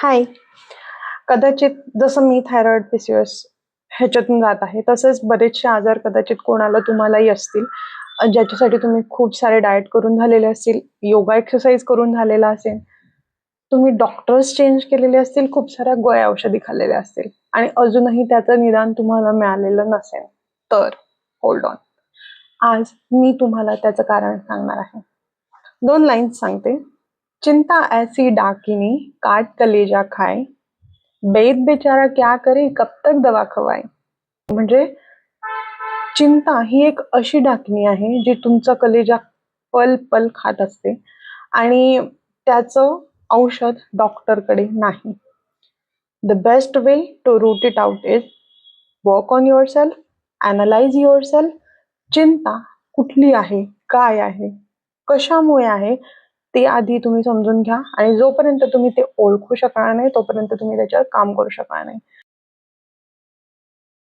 हाय कदाचित जसं मी thyroid PCOS ह्याच्यातून जात आहे तसेच बरेचसे आजार कदाचित कोणाला तुम्हालाही असतील ज्याच्यासाठी तुम्ही खूप सारे डाएट करून झालेले असतील योगा एक्सरसाइज करून झालेला असेल तुम्ही डॉक्टर्स चेंज केलेले असतील खूप साऱ्या गोळ्या औषधी खाल्लेल्या असतील आणि अजूनही त्याचं निदान तुम्हाला मिळालेलं नसेल तर होल्ड ऑन आज मी तुम्हाला त्याचं कारण सांगणार आहे. दोन लाईन्स सांगते. चिंता ऐसी डाकिनी काट कलेजा खाए। बेद बेचारा क्या करे कब तक दवा खवाए? म्हणजे चिंता ही एक अशी डाकणी आहे जी तुमचा कलेजा पल पल खात असते आणि त्याचं औषध डॉक्टरकडे नाही. The best way to root it out is work on your self analyse your self चिंता कुठली आहे काय आहे कशामुळे आहे ते आधी तुम्ही समजून घ्या आणि जोपर्यंत तुम्ही ते ओळखू शकणार नाही तोपर्यंत तुम्ही त्याच्यावर काम करू शकणार नाही.